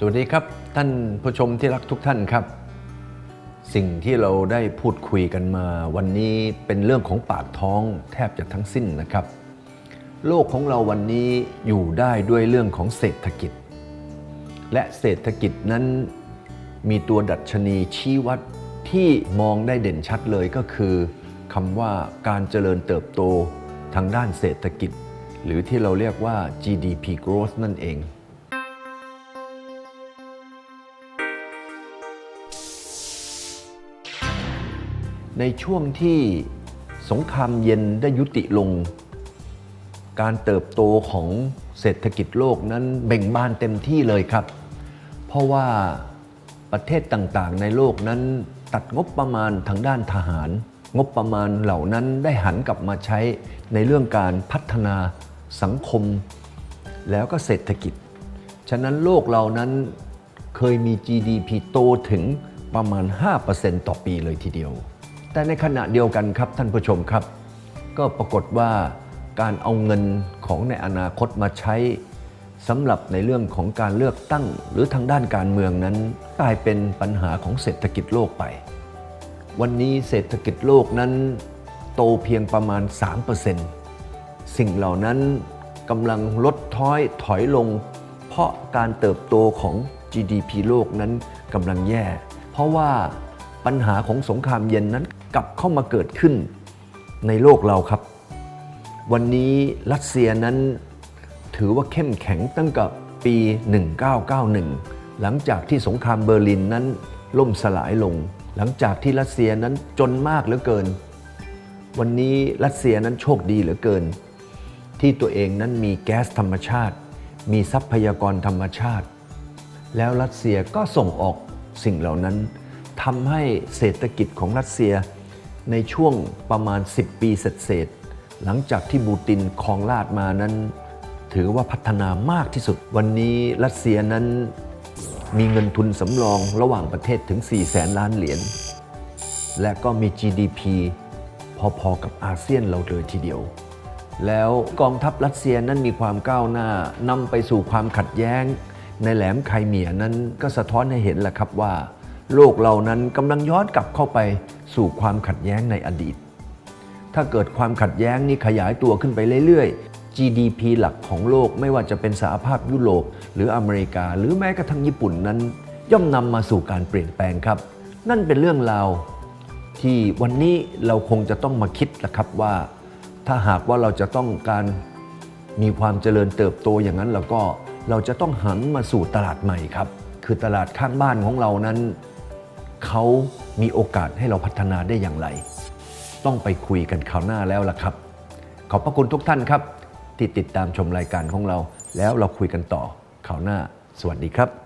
สวัสดีครับท่านผู้ชมที่รักทุกท่านครับ สิ่งที่เราได้พูดคุยกันมา วันนี้เป็นเรื่องของปากท้องแทบจะทั้งสิ้นนะครับ โลกของเราวันนี้อยู่ได้ด้วยเรื่องของเศรษฐกิจ และเศรษฐกิจนั้นมีตัวดัชนีชี้วัดที่มองได้เด่นชัดเลยก็คือคำว่าการเจริญเติบโตทางด้านเศรษฐกิจ หรือที่เราเรียกว่า GDP growth นั่นเอง ในช่วงที่สงครามเย็นได้ยุติลง การเติบโตของเศรษฐกิจโลกนั้นเบ่งบานเต็มที่เลยครับ เพราะว่าประเทศต่างๆ ในโลกนั้นตัดงบประมาณทางด้านทหาร งบประมาณเหล่านั้นได้หันกลับมาใช้ในเรื่องการพัฒนาสังคม แล้วก็เศรษฐกิจ ฉะนั้นโลกเรานั้นเคยมี GDP โตถึงประมาณ 5%ต่อปีเลยทีเดียว แต่ในขณะเดียวกันครับท่านผู้ชมครับ ก็ปรากฏว่าการเอาเงินของในอนาคตมาใช้สำหรับในเรื่องของการเลือกตั้งหรือทางด้านการเมืองนั้น กลายเป็นปัญหาของเศรษฐกิจโลกไป วันนี้เศรษฐกิจโลกนั้น โตเพียงประมาณ 3%สิ่งเหล่านั้นกำลังลดท้อยถอยลง เพราะการเติบโตของ GDP โลกนั้นกำลังแย่ เพราะว่า ปัญหาของสงครามเย็นนั้นกลับเข้ามาเกิดขึ้นในโลกเราครับ วันนี้รัสเซียนั้นถือว่าเข้มแข็งตั้งแต่ปี 1991 หลังจากที่สงครามเบอร์ลินนั้นล่มสลายลง หลังจากที่รัสเซียนั้นจนมากเหลือเกิน วันนี้รัสเซียนั้นโชคดีเหลือเกิน ที่ตัวเองนั้นมีแก๊สธรรมชาติ มีทรัพยากรธรรมชาติ แล้วรัสเซียก็ส่งออกสิ่งเหล่านั้น ทำให้เศรษฐกิจของรัสเซียในช่วงประมาณ 10 ปีเศษหลังจากที่บูตินครองราชมานั้น ถือว่าพัฒนามากที่สุด วันนี้รัสเซียนั้นมีเงินทุนสำรองระหว่างประเทศถึง 4 แสนล้านเหรียญและก็มี GDP พอๆกับอาเซียนเราเลยทีเดียว แล้วกองทัพรัสเซียนั้นมีความก้าวหน้านำไปสู่ความขัดแย้ง ในแหลมไครเมียนั้นก็สะท้อนให้เห็นแหละครับว่า โลกเรานั้นกำลังย้อนกลับเข้าไปสู่ความขัดแย้งในอดีต ถ้าเกิดความขัดแย้งนี้ขยายตัวขึ้นไปเรื่อย ๆ GDP หลักของโลกไม่ว่าจะเป็นสหภาพยุโรป หรืออเมริกา หรือแม้กระทั่งญี่ปุ่นนั้น ย่อมนำมาสู่การเปลี่ยนแปลงครับ นั่นเป็นเรื่องราวที่วันนี้เราคงจะต้องมาคิดละครับว่า ถ้าหากว่าเราจะต้องการมีความเจริญเติบโตอย่างนั้นแล้วก็เราจะต้องหันมาสู่ตลาดใหม่ครับ คือตลาดข้างบ้านของเรานั้น เขามีโอกาสให้เราพัฒนาได้อย่างไร ต้องไปคุยกันคราวหน้าแล้วล่ะครับ ขอบพระคุณทุกท่านครับ ที่ติดตามชมรายการของเรา แล้วเราคุยกันต่อคราวหน้า สวัสดีครับ